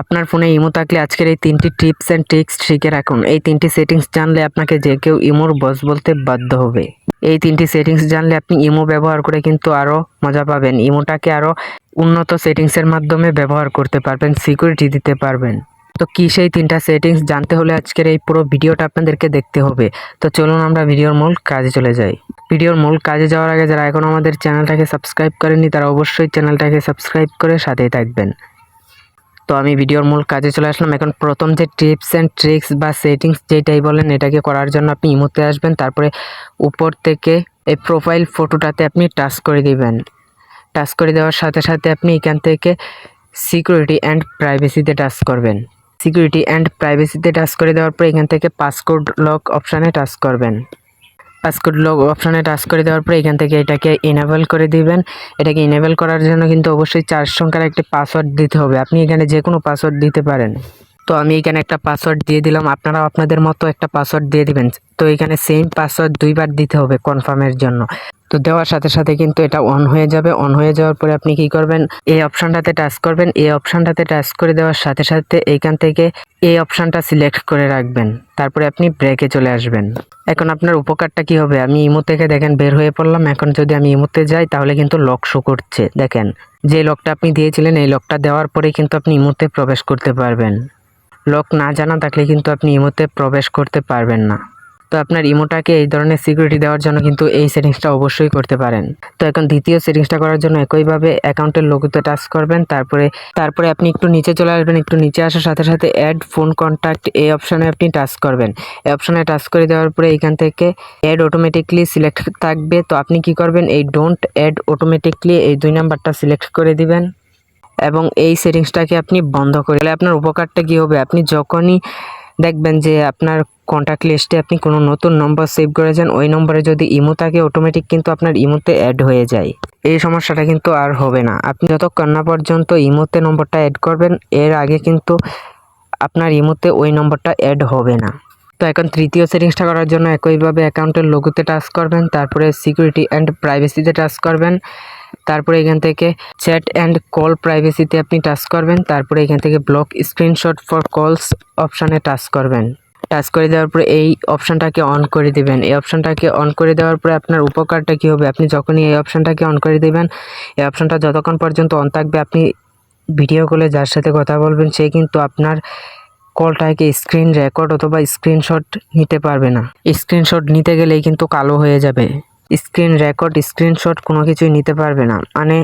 আপনার ফোনে ইমো থাকলে আজকের এই তিনটি টিপস অ্যান্ড ট্রিক্স শিখে রাখুন। এই তিনটি সেটিংস জানলে আপনাকে যে কেউ ইমোর বস বলতে বাধ্য হবে। এই তিনটি সেটিংস জানলে আপনি ইমো ব্যবহার করে কিন্তু আরও মজা পাবেন। ইমোটাকে আরও উন্নত সেটিংসের মাধ্যমে ব্যবহার করতে পারবেন সিকিউরিটি দিতে পারবেন। তো কি সেই তিনটা সেটিংস জানতে হলে আজকের এই পুরো ভিডিওটা আপনাদেরকে দেখতে হবে। তো চলুন আমরা ভিডিওর মূল কাজে চলে যাই। ভিডিওর মূল কাজে যাওয়ার আগে যারা এখন আমাদের চ্যানেলটাকে সাবস্ক্রাইব করেননি, তারা অবশ্যই চ্যানেলটাকে সাবস্ক্রাইব করে সাথেই থাকবেন। তো আমি ভিডিওর মূল কাজে চলে আসলাম। এখন প্রথম যে টিপস অ্যান্ড ট্রিক্স বা সেটিংস যেটাই বলেন, এটাকে করার জন্য আপনি ইমোতে আসবেন। তারপরে উপর থেকে এই প্রোফাইল ফটোটাতে আপনি টাচ করে দিবেন। টাচ করে দেওয়ার সাথে সাথে আপনি এখান থেকে সিকিউরিটি অ্যান্ড প্রাইভেসিতে টাচ করবেন। সিকিউরিটি অ্যান্ড প্রাইভেসিতে টাচ করে দেওয়ার পর এখান থেকে পাসকোড লক অপশানে টাচ করবেন। পাসকোড লগ অপশানে টাচ করে দেওয়ার পর এখান থেকে এটাকে ইনেবল করে দিবেন। এটাকে ইনেবল করার জন্য কিন্তু অবশ্যই চার সংখ্যার একটি পাসওয়ার্ড দিতে হবে। আপনি এখানে যে কোনো পাসওয়ার্ড দিতে পারেন। তো আমি এখানে একটা পাসওয়ার্ড দিয়ে দিলাম। আপনারা আপনাদের মতো একটা পাসওয়ার্ড দিয়ে দিবেন। তো এখানে সেম পাসওয়ার্ড দুইবার দিতে হবে কনফার্মের জন্য। তো দেওয়ার সাথে সাথে কিন্তু এটা অন হয়ে যাবে। অন হয়ে যাওয়ার পরে আপনি কি করবেন? এই অপশানটাতে টাচ করবেন। এই অপশানটাতে টাচ করে দেওয়ার সাথে সাথে এইখান থেকে এই অপশানটা সিলেক্ট করে রাখবেন। তারপরে আপনি ব্রেকে চলে আসবেন। এখন আপনার উপকারটা কি হবে? আমি ইমো থেকে দেখেন, বের হয়ে পড়লাম। এখন যদি আমি ইমোতে যাই, তাহলে কিন্তু লক শো করছে। দেখেন, যে লকটা আপনি দিয়েছিলেন, এই লকটা দেওয়ার পরে কিন্তু আপনি ইমোতে প্রবেশ করতে পারবেন। লক না জানা থাকলে কিন্তু আপনি ইমোতে প্রবেশ করতে পারবেন না। তো আপনার ইমোটাকে এই ধরনের সিকিউরিটি দেওয়ার জন্য কিন্তু এই সেটিংসটা অবশ্যই করতে পারেন। তো এখন দ্বিতীয় সেটিংসটা করার জন্য একইভাবে অ্যাকাউন্টের লোগোতে টাচ করবেন, তারপরে তারপরে আপনি একটু নিচে চলে আসবেন, একটু নিচে আসার সাথে সাথে অ্যাড ফোন কন্ট্যাক্ট এই অপশানে আপনি টাচ করবেন। এই অপশানে টাচ করে দেওয়ার পরে এখান থেকে অ্যাড অটোমেটিকলি সিলেক্ট থাকবে। তো আপনি কি করবেন, এই ডোন্ট অ্যাড অটোমেটিকলি এই দুই নাম্বারটা সিলেক্ট করে দিবেন এবং এই সেটিংসটাকে আপনি বন্ধ করে আপনার উপকারটা কী হবে? আপনি যখনই দেখবেন যে আপনার কন্ট্যাক্ট লিস্টে আপনি কোনো নতুন নম্বর সেভ করেছেন ওই নম্বরে যদি ইমো থাকে অটোমেটিক কিন্তু আপনার ইমোতে অ্যাড হয়ে যায়। এই সমস্যাটা কিন্তু আর হবে না। আপনি যতক্ষণ না পর্যন্ত ইমোতে নম্বরটা অ্যাড করবেন, এর আগে কিন্তু আপনার ইমোতে ওই নম্বরটা অ্যাড হবে না। তো এখন তৃতীয় সেটিংসটা করার জন্য একইভাবে অ্যাকাউন্টের লোগোতে টাচ করবেন, তারপরে সিকিউরিটি অ্যান্ড প্রাইভেসিতে টাচ করবেন। তারপরে এখান থেকে চ্যাট অ্যান্ড কল প্রাইভেসিতে আপনি টাচ করবেন। তারপরে এখান থেকে ব্লক স্ক্রিনশট ফর কলস অপশানে টাচ করবেন। টাচ করে দেওয়ার পরে এই অপশানটাকে অন করে দেবেন। এই অপশানটাকে অন করে দেওয়ার পরে আপনার উপকারটা কী হবে? আপনি যখনই এই অপশানটাকে অন করে দেবেন, এই অপশানটা যতক্ষণ পর্যন্ত অন থাকবে, আপনি ভিডিও কলে যার সাথে কথা বলবেন, সে কিন্তু আপনার কলটাকে স্ক্রিন রেকর্ড অথবা স্ক্রিনশট নিতে পারবে না। স্ক্রিনশট নিতে গেলেই কিন্তু কালো হয়ে যাবে। স্ক্রিন রেকর্ড, স্ক্রিনশট কোনো কিছুই নিতে পারবে না। মানে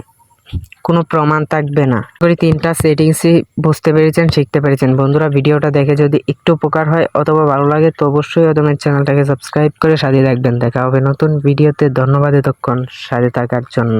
কোনো প্রমাণ থাকবে না। করে তিনটা সেটিংসই বুঝতে পেরেছেন, শিখতে পেরেছেন। বন্ধুরা, ভিডিওটা দেখে যদি একটু উপকার হয় অথবা ভালো লাগে তো অবশ্যই তোমার চ্যানেলটাকে সাবস্ক্রাইব করে সাথে রাখবেন দেখা হবে নতুন ভিডিওতে। ধন্যবাদ এতক্ষণ সাথে থাকার জন্য।